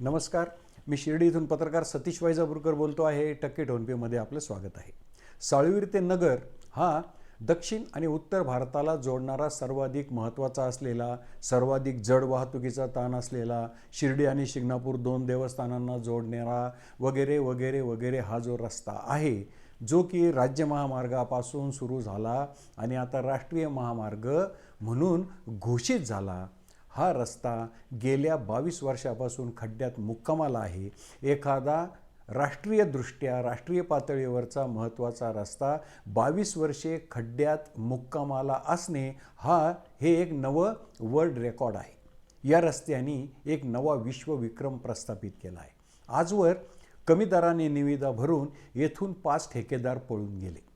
नमस्कार. मी शिर्डी इथून पत्रकार सतीश वायजापूरकर बोलतो आहे. टक्के टोनपेमध्ये आपलं स्वागत आहे. साळवीर ते नगर हा दक्षिण आणि उत्तर भारताला जोडणारा सर्वाधिक महत्त्वाचा असलेला सर्वाधिक जड वाहतुकीचा ताण असलेला शिर्डी आणि शिंगणापूर दोन देवस्थानांना जोडणारा वगैरे वगैरे वगैरे हा जो रस्ता आहे जो की राज्य महामार्गापासून सुरू झाला आणि आता राष्ट्रीय महामार्ग म्हणून घोषित झाला. हा रस्ता गेल्या बावीस वर्षापासून खड्ड्यात मुक्कामाला आहे. एखादा राष्ट्रीयदृष्ट्या राष्ट्रीय पातळीवरचा महत्त्वाचा रस्ता बावीस वर्षे खड्ड्यात मुक्कामाला असणे हा हे एक नवं वर्ल्ड रेकॉर्ड आहे. या रस्त्याने एक नवा विश्वविक्रम प्रस्थापित केला आहे. आजवर कमी दराने निविदा भरून येथून पाच ठेकेदार पळून गेले.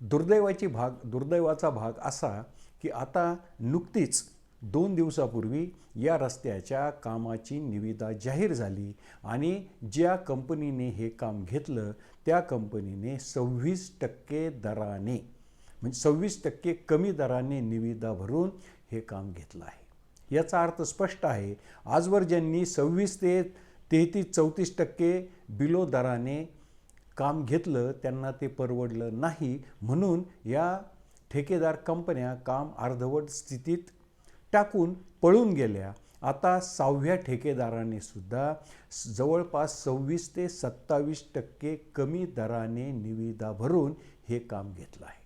दुर्दैवाची भाग दुर्दैवाचा भाग असा की आता नुकतीच दोन दिवसापूर्वी या रस्त्याच्या कामाची निविदा जाहीर झाली आणि ज्या कंपनीने हे काम घेतलं त्या कंपनीने सव्वीस टक्के दराने म्हणजे सव्वीस टक्के कमी दराने निविदा भरून हे काम घेतलं आहे. याचा अर्थ स्पष्ट आहे आजवर ज्यांनी सव्वीस ते तेहतीस चौतीस टक्के बिलो दराने काम घेतलं त्यांना ते परवडलं नाही. म्हणून या ठेकेदार कंपन्या काम अर्धवट स्थितीत टाकून पळून गेल्या. आता सहाव्या ठेकेदाराने सुद्धा जवळपास सव्वीस ते सत्तावीस टक्के कमी दराने निविदा भरून हे काम घेतलं आहे.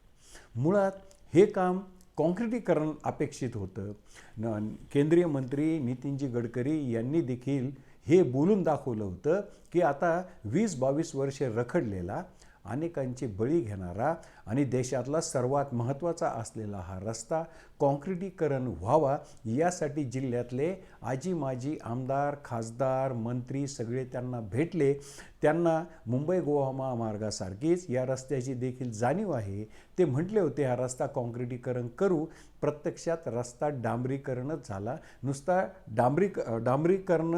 मुळात हे काम कॉन्क्रिटीकरण अपेक्षित होतं. न केंद्रीय मंत्री नितीनजी गडकरी यांनी देखील हे बोलून दाखवलं होतं की आता वीस बावीस वर्षे रखडलेला अनेकांचे बळी घेणारा आणि देशातला सर्वात महत्त्वाचा असलेला हा रस्ता काँक्रिटीकरण व्हावा यासाठी जिल्ह्यातले आजी माजी आमदार खासदार मंत्री सगळे त्यांना भेटले. त्यांना मुंबई गोवा महामार्गासारखीच या रस्त्याची देखील जाणीव आहे. ते म्हटले होते हा रस्ता काँक्रिटीकरण करू. प्रत्यक्षात रस्ता डांबरीकरणच झाला. नुसता डांबरी डांबरीकरण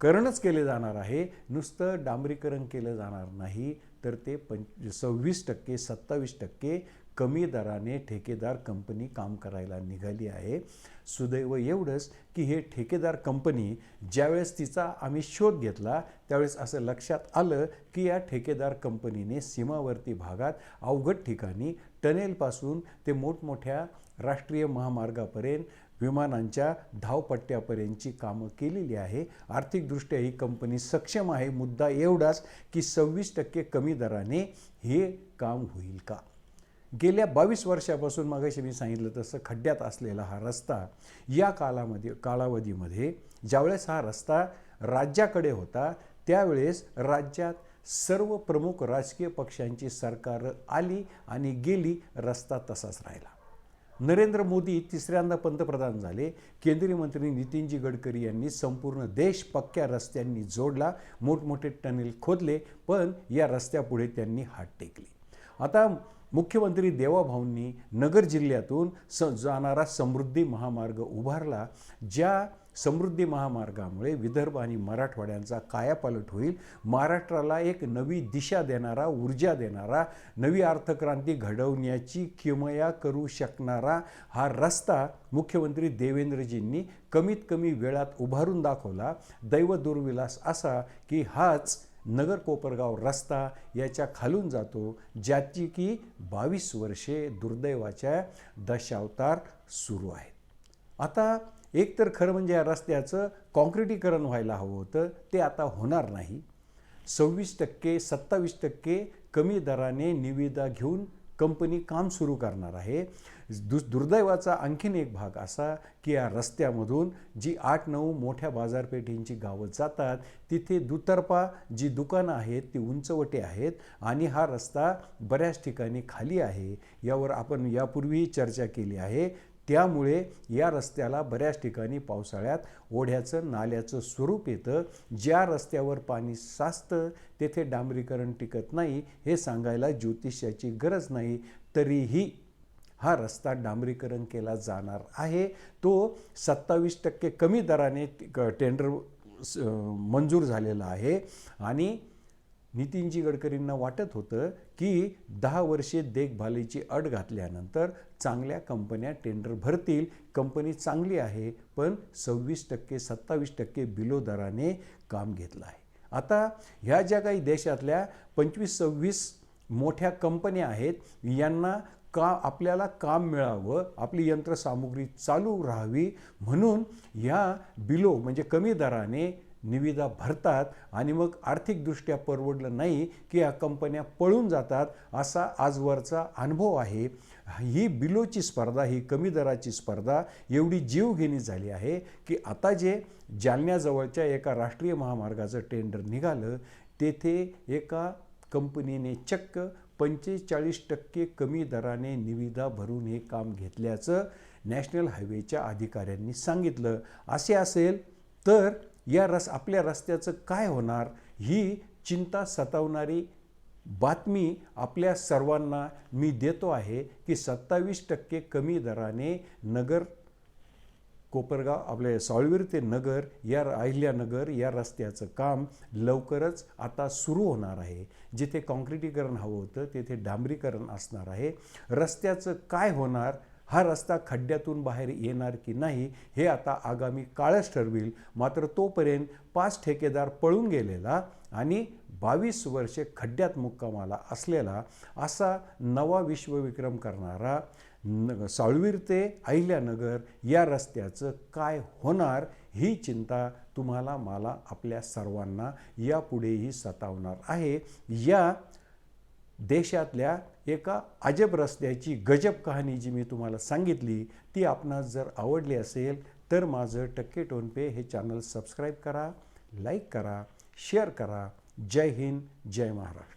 करणच केले जाणार आहे. नुसतं डांबरीकरण केलं जाणार नाही. तर ते पंच सव्वीस टक्के सत्तावीस टक्के कमी दराने ठेकेदार कंपनी काम करायला निघाली आहे. सुदैव एवढंच की हे ठेकेदार कंपनी ज्यावेळेस तिचा आम्ही शोध घेतला त्यावेळेस असं लक्षात आलं की या ठेकेदार कंपनीने सीमावर्ती भागात अवघड ठिकाणी टनेलपासून ते मोठमोठ्या राष्ट्रीय महामार्गापर्यंत विमानांच्या धावपट्ट्यापर्यंतची कामं केलेली आहे. आर्थिकदृष्ट्या ही कंपनी सक्षम आहे. मुद्दा एवढाच की सव्वीस टक्के कमी दराने हे काम होईल का? गेल्या बावीस वर्षापासून मागाशी मी सांगितलं तसं खड्ड्यात असलेला हा रस्ता या कालामध्ये कालावधीमध्ये ज्यावेळेस हा रस्ता राज्याकडे होता त्यावेळेस राज्यात सर्व प्रमुख राजकीय पक्षांची सरकारं आली आणि गेली रस्ता तसाच राहिला. नरेंद्र मोदी तिसऱ्यांदा पंतप्रधान झाले. केंद्रीय मंत्री नितीनजी गडकरी यांनी संपूर्ण देश पक्क्या रस्त्यांनी जोडला. मोठमोठे टनेल खोदले पण या रस्त्यापुढे त्यांनी हात टेकले. आता मुख्यमंत्री देवाभाऊंनी नगर जिल्ह्यातून स जाणारा समृद्धी महामार्ग उभारला ज्या समृद्धी महामार्गामुळे विदर्भ आणि मराठवाड्यांचा कायापालट होईल. महाराष्ट्राला एक नवी दिशा देणारा ऊर्जा देणारा नवी अर्थक्रांती घडवण्याची किमया करू शकणारा हा रस्ता मुख्यमंत्री देवेंद्रजींनी कमीत कमी वेळात उभारून दाखवला. दैव दुर्विलास असा की हाच नगर कोपरगाव रस्ता याच्या खालून जातो ज्याची की बावीस वर्षे दुर्दैवाच्या दशावतार सुरू आहेत. आता एकतर खरं म्हणजे या रस्त्याचं कॉन्क्रिटीकरण व्हायला हवं होतं ते आता होणार नाही. सव्वीस टक्के सत्तावीस टक्के कमी दराने निविदा घेऊन कंपनी काम सुरू करणार आहे. दु दुर्दैवाचा आणखीन एक भाग असा की या रस्त्यामधून जी आठ नऊ मोठ्या बाजारपेठेंची गावं जातात तिथे दुतर्फा जी दुकानं आहेत ती उंचवटे आहेत आणि हा रस्ता बऱ्याच ठिकाणी खाली आहे. यावर आपण यापूर्वीही चर्चा केली आहे. त्यामुळे या रस्त्याला बऱ्याच ठिकाणी पावसाळ्यात ओढ्याचं नाल्याचं स्वरूप येतं. ज्या रस्त्यावर पाणी साचतं तेथे डांबरीकरण टिकत नाही हे सांगायला ज्योतिष्याची गरज नाही. तरीही हा रस्ता डांबरीकरण केला जाणार आहे. तो सत्तावीस टक्के कमी दराने टेंडर मंजूर झालेला आहे. आणि नितीनजी गडकरींना वाटत होतं की दहा वर्षे देखभालीची अट घातल्यानंतर चांगल्या कंपन्या टेंडर भरतील. कंपनी चांगली आहे पण सव्वीस टक्के सत्तावीस टक्के बिलो दराने काम घेतलं आहे. आता ह्या ज्या काही देशातल्या पंचवीस सव्वीस मोठ्या कंपन्या आहेत यांना का आपल्याला काम मिळावं आपली यंत्रसामुग्री चालू राहावी म्हणून ह्या बिलो म्हणजे कमी दराने निविदा भरतात आणि मग आर्थिकदृष्ट्या परवडलं नाही की या कंपन्या पळून जातात असा आजवरचा अनुभव आहे. ही बिलोची स्पर्धा ही कमी दराची स्पर्धा एवढी जीवघेणी झाली आहे की आता जे जालन्याजवळच्या एका राष्ट्रीय महामार्गाचं टेंडर निघालं तेथे एका कंपनीने चक्क पंचेचाळीस टक्के कमी दराने निविदा भरून हे काम घेतल्याचं नॅशनल हायवेच्या अधिकाऱ्यांनी सांगितलं. असे असेल तर या रस आपल्या रस्त्याचं काय होणार ही चिंता सतावणारी बातमी आपल्या सर्वांना मी देतो आहे की सत्तावीस टक्के कमी दराने नगर कोपरगाव आपले साळवीर ते नगर या अहिल्यानगर या रस्त्याचं काम लवकरच आता सुरू होणार आहे. जिथे काँक्रिटीकरण हवं होतं तेथे डांबरीकरण असणार आहे. रस्त्याचं काय होणार हा रस्ता खड्ड्यातून बाहेर येणार की नाही हे आता आगामी काळच ठरविल. मात्र तोपर्यंत पाच ठेकेदार पळून गेलेला आणि बावीस वर्षे खड्ड्यात मुक्कामाला असलेला असा नवा विश्वविक्रम करणारा न साळवीर ते अहिल्यानगर या रस्त्याचं काय होणार ही चिंता तुम्हाला मला आपल्या सर्वांना यापुढेही सतावणार आहे. या देशातल्या एका अजब रस्त्याची गजब कहाणी जी मी तुम्हाला सांगितली ती आपणास जर आवडली असेल तर माझं टक्के टोनपे हे चॅनल सबस्क्राईब करा लाईक करा शेअर करा. जय हिंद जय महाराष्ट्र.